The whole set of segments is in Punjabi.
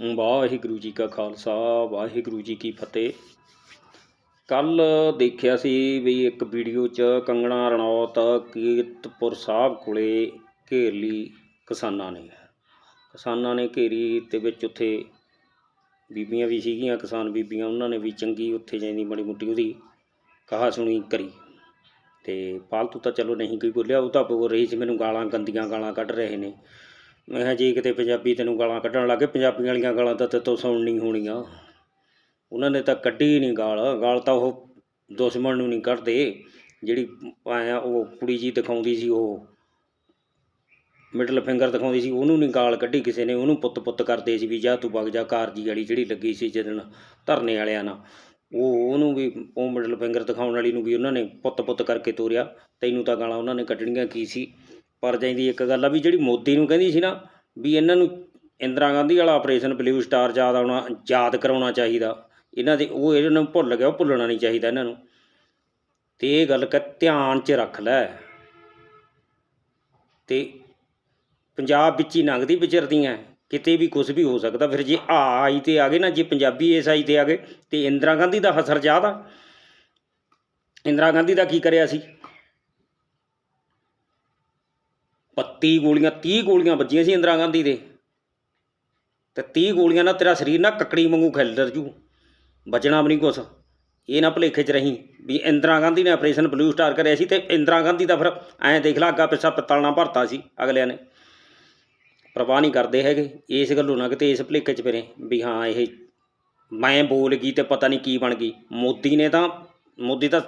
ਵਾਹਿਗੁਰੂ ਜੀ ਕਾ ਖਾਲਸਾ, ਵਾਹਿਗੁਰੂ ਜੀ ਕੀ ਫਤਿਹ। ਕੱਲ ਦੇਖਿਆ ਸੀ ਵੀ ਇੱਕ ਵੀਡੀਓ 'ਚ ਕੰਗਣਾ ਰਣੌਤ ਕੀਰਤਪੁਰ ਸਾਹਿਬ ਕੋਲੇ ਘੇਰ ਲਈ ਕਿਸਾਨਾਂ ਨੇ। ਕਿਸਾਨਾਂ ਨੇ ਘੇਰੀ ਤੇ ਵਿੱਚ ਉੱਥੇ ਬੀਬੀਆਂ ਵੀ ਸੀਗੀਆਂ, ਕਿਸਾਨ ਬੀਬੀਆਂ ਉਹਨਾਂ ਨੇ ਵੀ ਚੰਗੀ ਉੱਥੇ ਜਾਂਦੀ ਮਾੜੀ ਮੁੱਟੀ ਉਹਦੀ ਕਹਾ ਸੁਣੀ ਕਰੀ। ਤੇ ਫਾਲਤੂ ਤਾਂ ਚਲੋ ਨਹੀਂ ਕੋਈ ਬੋਲਿਆ, ਉਹ ਤਾਂ ਬੋਲ ਰਹੀ ਸੀ ਮੈਨੂੰ ਗਾਲਾਂ ਗੰਦੀਆਂ ਗਾਲਾਂ ਕੱਢ ਰਹੇ ਨੇ। ਮੈਂ ਕਿਹਾ ਜੇ ਕਿਤੇ ਪੰਜਾਬੀ ਤੈਨੂੰ ਗਾਲਾਂ ਕੱਢਣ ਲੱਗੇ ਪੰਜਾਬੀਆਂ ਵਾਲੀਆਂ ਗਾਲਾਂ ਤਾਂ ਤੇਤੋਂ ਸੁਣਨੀ ਹੋਣੀਆਂ। ਉਹਨਾਂ ਨੇ ਤਾਂ ਕੱਢੀ ਨਹੀਂ ਗਾਲ। ਗਾਲ ਤਾਂ ਉਹ ਦੁਸ਼ਮਣ ਨੂੰ ਨਹੀਂ ਕੱਢਦੇ, ਜਿਹੜੀ ਆਇਆ ਉਹ ਕੁੜੀ ਜੀ ਦਿਖਾਉਂਦੀ ਸੀ, ਉਹ ਮਿਡਲ ਫਿੰਗਰ ਦਿਖਾਉਂਦੀ ਸੀ, ਉਹਨੂੰ ਨਹੀਂ ਗਾਲ ਕੱਢੀ ਕਿਸੇ ਨੇ। ਉਹਨੂੰ ਪੁੱਤ ਪੁੱਤ ਕਰਦੇ ਸੀ ਵੀ ਜਾ ਤੂੰ ਵਗ ਜਾ ਕਾਰਜੀ ਵਾਲੀ ਜਿਹੜੀ ਲੱਗੀ ਸੀ ਜਦੋਂ ਧਰਨੇ ਵਾਲਿਆਂ ਨਾਲ। ਉਹ ਉਹਨੂੰ ਵੀ, ਉਹ ਮਿਡਲ ਫਿੰਗਰ ਦਿਖਾਉਣ ਵਾਲੀ ਨੂੰ ਵੀ ਉਹਨਾਂ ਨੇ ਪੁੱਤ ਪੁੱਤ ਕਰਕੇ ਤੋਰਿਆ। ਤੈਨੂੰ ਤਾਂ ਗਾਲਾਂ ਉਹਨਾਂ ਨੇ ਕੱਢਣੀਆਂ ਕੀ ਸੀ? ਪਰ ਜਾਂਦੀ ਇੱਕ ਗੱਲ ਆ ਵੀ ਜਿਹੜੀ ਮੋਦੀ ਨੂੰ ਕਹਿੰਦੀ ਸੀ ਨਾ ਵੀ ਇਹਨਾਂ ਨੂੰ ਇੰਦਰਾ ਗਾਂਧੀ ਵਾਲਾ ਆਪਰੇਸ਼ਨ ਬਲੂ ਸਟਾਰ ਯਾਦ ਆਉਣਾ, ਯਾਦ ਕਰਾਉਣਾ ਚਾਹੀਦਾ। ਇਹਨਾਂ ਦੇ ਉਹ ਇਹਨਾਂ ਨੂੰ ਭੁੱਲ ਗਿਆ, ਉਹ ਭੁੱਲਣਾ ਨਹੀਂ ਚਾਹੀਦਾ ਇਹਨਾਂ ਨੂੰ। ਤੇ ਇਹ ਗੱਲ ਕ, ਧਿਆਨ 'ਚ ਰੱਖ ਲੈ। ਤੇ ਪੰਜਾਬ ਵਿੱਚ ਹੀ ਲੰਘਦੀ ਵਿਚਰਦੀਆਂ ਕਿਤੇ ਵੀ ਕੁਝ ਵੀ ਹੋ ਸਕਦਾ। ਫਿਰ ਜੇ ਆ, ਆਈ ਤੇ ਆ ਗਏ ਨਾ, ਜੇ ਪੰਜਾਬੀ ਇਸ ਆਈ ਤੇ ਆ ਗਏ, ਤੇ ਇੰਦਰਾ ਗਾਂਧੀ ਦਾ ਹਸਰ ਯਾਦ ਆ ਇੰਦਰਾ ਗਾਂਧੀ ਦਾ ਕੀ ਕਰਿਆ ਸੀ? 32 ਗੋਲੀਆਂ 30 ਗੋਲੀਆਂ ਵੱਜੀਆਂ ਸੀ ਇੰਦਰਾ ਗਾਂਧੀ ਦੇ। ਤੇ 30 ਗੋਲੀਆਂ ਨਾਲ ਤੇਰਾ ਸਰੀਰ ਨਾ ਕੱਕੜੀ ਵਾਂਗੂ ਖਿਲਰ ਜੂ। ਬਚਣਾ ਵੀ ਨਹੀਂ ਕੁਛ। ਇਹ ਨਾ ਭੁਲੇਖੇ 'ਚ ਰਹੀ ਵੀ ਇੰਦਰਾ ਗਾਂਧੀ ਨੇ ਆਪਰੇਸ਼ਨ ਬਲੂ ਸਟਾਰ ਕਰਿਆ ਸੀ ਤੇ ਇੰਦਰਾ ਗਾਂਧੀ ਦਾ ਫਿਰ ਐਂ ਦੇਖ ਲਾ ਅੱਗਾ ਪਿੱਛਾ ਪਿੱਤਲ ਭਰਤਾ ਸੀ ਅਗਲਿਆਂ ਨੇ। ਪਰਵਾਹ ਨਹੀਂ ਕਰਦੇ ਹੈਗੇ। ਇਸ ਗੱਲੋਂ ਨਾ ਕਿਤੇ ਇਸ ਭੁਲੇਖੇ 'ਚ ਫਿਰੇ ਵੀ ਹਾਂ, ਇਹ ਮੈਂ ਬੋਲ ਗਈ ਤੇ ਪਤਾ ਨਹੀਂ ਕੀ ਬਣ ਗਈ। ਮੋਦੀ ਨੇ ਤਾਂ, ਮੋਦੀ ਤਾਂ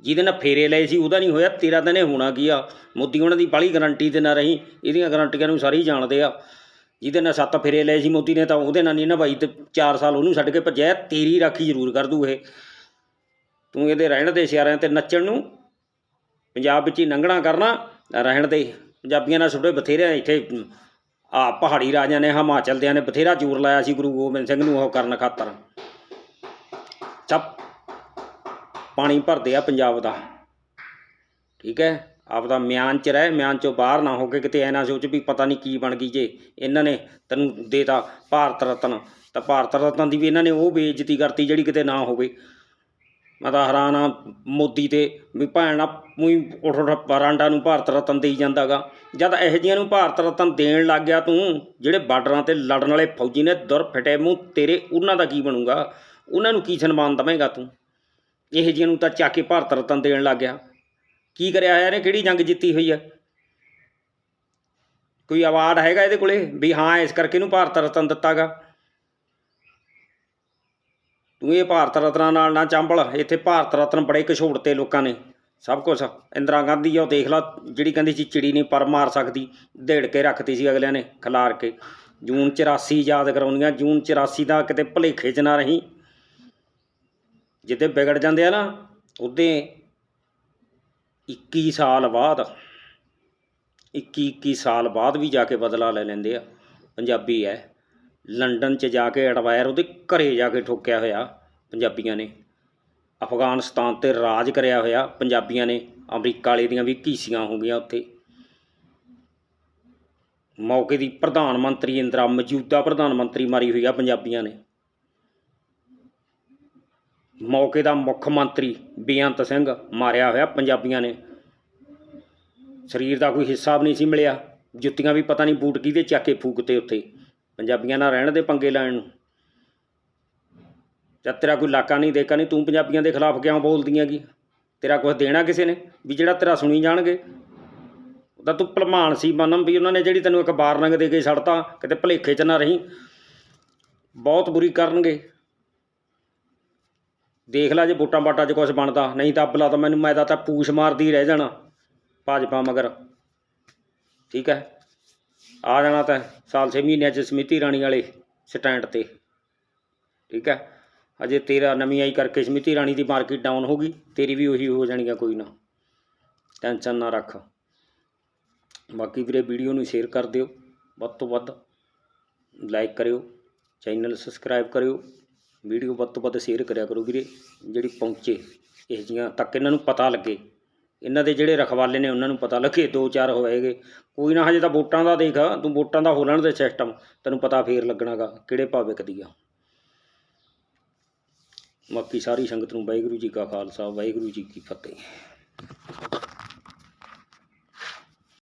ਜਿਹਦੇ ਨਾਲ ਫੇਰੇ ਲਏ ਸੀ, ਉਹਦਾ ਨਹੀਂ ਹੋਇਆ, ਤੇਰਾ ਤਾਂ ਨੇ ਹੋਣਾ ਕੀ ਆ? ਮੋਦੀ ਉਹਨਾਂ ਦੀ ਬਾਲੀ ਗਾਰੰਟੀ ਦੇ ਨਾ ਰਹੀ ਇਹਦੀਆਂ ਗਾਰੰਟੀਆਂ ਨੂੰ ਸਾਰੇ ਹੀ ਜਾਣਦੇ ਆ। ਜਿਹਦੇ ਨਾਲ ਸੱਤ ਫੇਰੇ ਲਏ ਸੀ ਮੋਦੀ ਨੇ ਤਾਂ ਉਹਦੇ ਨਾਲ ਨਹੀਂ ਨਿਭਾਈ ਤੇ 4 ਸਾਲ ਉਹਨੂੰ ਛੱਡ ਕੇ ਭੱਜਿਆ, ਤੇਰੀ ਰਾਖੀ ਜ਼ਰੂਰ ਕਰ ਦੂ ਇਹ। ਤੂੰ ਇਹਦੇ ਰਹਿਣ ਦੇ ਸਿਆਰਿਆਂ ਤੇ ਨੱਚਣ ਨੂੰ ਪੰਜਾਬ ਵਿੱਚ ਹੀ ਲੰਘਣਾ ਕਰਨਾ, ਰਹਿਣ ਦੇ। ਪੰਜਾਬੀਆਂ ਨਾਲ ਛੋਟੇ ਬਥੇਰੇ ਇੱਥੇ, ਆ ਪਹਾੜੀ ਰਾਜਿਆਂ ਨੇ ਹਿਮਾਚਲ ਦਿਆਂ ਨੇ ਬਥੇਰਾ ਜ਼ੋਰ ਲਾਇਆ ਸੀ ਗੁਰੂ ਗੋਬਿੰਦ ਸਿੰਘ ਨੂੰ ਉਹ ਕਰਨ ਖਾਤਰ। ਚੱਪ ਪਾਣੀ ਭਰਦੇ ਆ ਪੰਜਾਬ ਦਾ। ਠੀਕ ਹੈ? ਆਪਦਾ ਮਿਆਨ ਚ ਰਹਿ, ਮਿਆਨ ਚੋਂ ਬਾਹਰ ਨਾ ਹੋ ਕੇ ਕਿਤੇ ਐ ਨਾ ਸੋਚ ਵੀ ਪਤਾ ਨਹੀਂ ਕੀ ਬਣ ਗਈ ਜੇ। ਇਹਨਾਂ ਨੇ ਤੈਨੂੰ ਦੇਤਾ ਭਾਰਤ ਰਤਨ। ਤਾਂ ਭਾਰਤ ਰਤਨ ਦੀ ਵੀ ਇਹਨਾਂ ਨੇ ਉਹ ਬੇਇੱਜ਼ਤੀ ਕਰਤੀ ਜਿਹੜੀ ਕਿਤੇ ਨਾ ਹੋਵੇ। ਮੈਂ ਤਾਂ ਹੈਰਾਨ ਆ ਮੋਦੀ ਤੇ ਵੀ ਭੈਣ ਨਾ ਉਹੀ ਉੱਠ ਉੱਠ ਪਰਾਂਡਾ ਨੂੰ ਭਾਰਤ ਰਤਨ ਦੇਈ ਜਾਂਦਾਗਾ ਜਦ ਇਹੋ ਜਿਹੀਆਂ ਨੂੰ ਭਾਰਤ ਰਤਨ ਦੇਣ ਲੱਗ ਗਿਆ ਤੂੰ, ਜਿਹੜੇ ਬਾਰਡਰਾਂ ਤੇ ਲੜਨ ਵਾਲੇ ਫੌਜੀ ਨੇ ਦੁਰ ਫਟੇ ਮੂੰਹ ਤੇਰੇ, ਉਹਨਾਂ ਦਾ ਕੀ ਬਣੂਗਾ? ਉਹਨਾਂ ਨੂੰ ਕੀ ਸਨਮਾਨ ਦਵੇਂਗਾ ਤੂੰ? ਇਹੋ ਜਿਹੀਆਂ ਨੂੰ ਤਾਂ ਚੱਕ ਕੇ ਭਾਰਤ ਰਤਨ ਦੇਣ ਲੱਗ ਗਿਆ। ਕੀ ਕਰਿਆ ਹੋਇਆ ਇਹਨੇ? ਕਿਹੜੀ ਜੰਗ ਜਿੱਤੀ ਹੋਈ ਹੈ ਕੋਈ ਅਵਾਰਡ ਹੈਗਾ ਇਹਦੇ ਕੋਲੇ? ਵੀ ਹਾਂ, ਇਸ ਕਰਕੇ ਇਹਨੂੰ ਭਾਰਤ ਰਤਨ ਦਿੱਤਾਗਾ। ਤੂੰ ਇਹ ਭਾਰਤ ਰਤਨਾਂ ਨਾਲ ਨਾ ਚਾਂਬਲ। ਇੱਥੇ ਭਾਰਤ ਰਤਨ ਬੜੇ ਘਛੋੜਤੇ ਲੋਕਾਂ ਨੇ। ਸਭ ਕੁਝ ਇੰਦਰਾ ਗਾਂਧੀ ਆ, ਉਹ ਦੇਖ ਲਾ, ਜਿਹੜੀ ਕਹਿੰਦੀ ਸੀ ਚਿੜੀ ਨਹੀਂ ਪਰ ਮਾਰ ਸਕਦੀ ਢੇੜ ਕੇ ਰੱਖਤੀ ਸੀ ਅਗਲਿਆਂ ਨੇ ਖਿਲਾਰ ਕੇ। ਜੂਨ 84 ਯਾਦ ਕਰਾਉਂਦੀਆਂ। ਜੂਨ 84 ਦਾ ਕਿਤੇ ਭਲੇਖੇ 'ਚ ਨਾ ਰਹੀ। ਜਿੱਦੇ ਵਿਗੜ ਜਾਂਦੇ ਆ ਨਾ, ਉਹਦੇ 21 ਸਾਲ ਬਾਅਦ 21 21 ਸਾਲ ਬਾਅਦ ਵੀ ਜਾ ਕੇ ਬਦਲਾ ਲੈ ਲੈਂਦੇ ਆ। ਪੰਜਾਬੀ ਐ ਲੰਡਨ 'ਚ ਜਾ ਕੇ ਐਡਵਾਇਰ ਉਹਦੇ ਘਰੇ ਜਾ ਕੇ ਠੋਕਿਆ ਹੋਇਆ ਪੰਜਾਬੀਆਂ ਨੇ। ਅਫਗਾਨਿਸਤਾਨ ਤੇ ਰਾਜ ਕਰਿਆ ਹੋਇਆ ਪੰਜਾਬੀਆਂ ਨੇ। ਅਮਰੀਕਾ ਵਾਲੇ ਦੀਆਂ ਵੀ ਘੀਸੀਆਂ ਹੋ ਗਈਆਂ ਉੱਥੇ। ਮੌਕੇ ਦੀ ਪ੍ਰਧਾਨ ਮੰਤਰੀ ਇੰਦਰਾ ਮੌਜੂਦਾ ਪ੍ਰਧਾਨ ਮੰਤਰੀ ਮਾਰੀ ਹੋਈ ਆ ਪੰਜਾਬੀਆਂ ਨੇ। ਮੌਕੇ ਦਾ ਮੁੱਖ ਮੰਤਰੀ ਬੇਅੰਤ ਸਿੰਘ ਮਾਰਿਆ ਹੋਇਆ, ਪੰਜਾਬੀਆਂ ਨੇ। ਸਰੀਰ ਦਾ ਕੋਈ ਹਿੱਸਾ ਵੀ ਨਹੀਂ ਸੀ ਮਿਲਿਆ। ਜੁੱਤੀਆਂ ਵੀ ਪਤਾ ਨਹੀਂ ਬੂਟ ਕਿਹਦੇ ਚੱਕ ਕੇ ਫੂਕਤੇ ਉੱਥੇ। ਪੰਜਾਬੀਆਂ ਨਾਲ ਰਹਿਣ ਦੇ ਪੰਗੇ ਲੈਣ ਨੂੰ। ਜਦ ਤੇਰਾ ਕੋਈ ਇਲਾਕਾ ਨਹੀਂ ਦੇਖਾ ਨਹੀਂ, ਤੂੰ ਪੰਜਾਬੀਆਂ ਦੇ ਖਿਲਾਫ ਕਿਉਂ ਬੋਲਦੀਆਂ ਗੀ ਤੇਰਾ ਕੁਝ ਦੇਣਾ ਕਿਸੇ ਨੇ? ਵੀ ਜਿਹੜਾ ਤੇਰਾ ਸੁਣੀ ਜਾਣਗੇ। ਉਹਦਾ ਤੂੰ ਭਲਮਾਨ ਸੀ ਮਨਮ ਵੀ ਉਹਨਾਂ ਨੇ ਜਿਹੜੀ ਤੈਨੂੰ ਇੱਕ ਬਾਰ ਦੇ ਕੇ ਛੱਡਤਾ ਕਿਤੇ ਭਲੇਖੇ 'ਚ ਨਾ ਰਹੀ। ਬਹੁਤ ਬੁਰੀ ਕਰਨਗੇ। ਦੇਖ ਲੈ ਜੇ ਵੋਟਾਂ ਬਾਟਾਂ 'ਚ ਕੁਝ ਬਣਦਾ, ਨਹੀਂ ਤਾਂ ਅੱਬਲਾ ਤਾਂ ਮੈਨੂੰ, ਮੈਂ ਤਾਂ ਪੂਛ ਮਾਰਦੀ ਰਹਿ ਜਾਣਾ, ਭਾਜਪਾ ਮਗਰ। ਠੀਕ ਹੈ? ਆ ਜਾਣਾ ਤਾਂ ਸਾਲ ਛੇ ਮਹੀਨਿਆਂ 'ਚ ਸਮਿਤੀ ਰਾਣੀ ਵਾਲੇ ਸਟੈਂਡ ਤੇ। ਠੀਕ ਹੈ? ਅਜੇ ਤੇਰਾ ਨਵੀਂ ਆਈ ਕਰਕੇ ਸਮਿਤੀ ਰਾਣੀ ਦੀ ਮਾਰਕੀਟ ਡਾਊਨ ਹੋ ਗਈ, ਤੇਰੀ ਵੀ ਉਹੀ ਹੋ ਜਾਣੀ ਆ ਕੋਈ ਨਾ। ਟੈਨਸ਼ਨ ਨਾ ਰੱਖ। ਬਾਕੀ ਵੀਰੇ ਵੀਡੀਓ ਨੂੰ ਸ਼ੇਅਰ ਕਰ ਦਿਓ। ਵੱਧ ਤੋਂ ਵੱਧ ਲਾਈਕ ਕਰਿਓ। ਚੈਨਲ ਸਬਸਕ੍ਰਾਈਬ ਕਰਿਓ। ਵੀਡੀਓ ਵੱਧ ਤੋਂ ਵੱਧ ਸ਼ੇਅਰ ਕਰਿਆ ਕਰੋ ਵੀਰੇ, ਜਿਹੜੀ ਪਹੁੰਚੇ, ਇਹ ਜੀਆਂ ਤੱਕ ਇਹਨਾਂ ਨੂੰ ਪਤਾ ਲੱਗੇ। ਇਹਨਾਂ ਦੇ ਜਿਹੜੇ ਰਖਵਾਲੇ ਨੇ ਉਹਨਾਂ ਨੂੰ ਪਤਾ ਲੱਗੇ, ਦੋ ਚਾਰ ਹੋਏਗੇ ਕੋਈ ਨਾ ਹਜੇ ਤਾਂ ਵੋਟਾਂ ਦਾ ਦੇਖ, ਤੂੰ ਵੋਟਾਂ ਦਾ ਹੋ ਲੈਣ ਦੇ ਸਿਸਟਮ ਤੈਨੂੰ ਪਤਾ ਫੇਰ ਲੱਗਣਾਗਾ ਕਿਹੜੇ ਭਾਅ ਵਿਕਦੀ ਆ। ਬਾਕੀ ਸਾਰੀ ਸੰਗਤ ਨੂੰ ਵਾਹਿਗੁਰੂ ਜੀ ਕਾ ਖਾਲਸਾ, ਵਾਹਿਗੁਰੂ ਜੀ ਕੀ ਫਤਿਹ।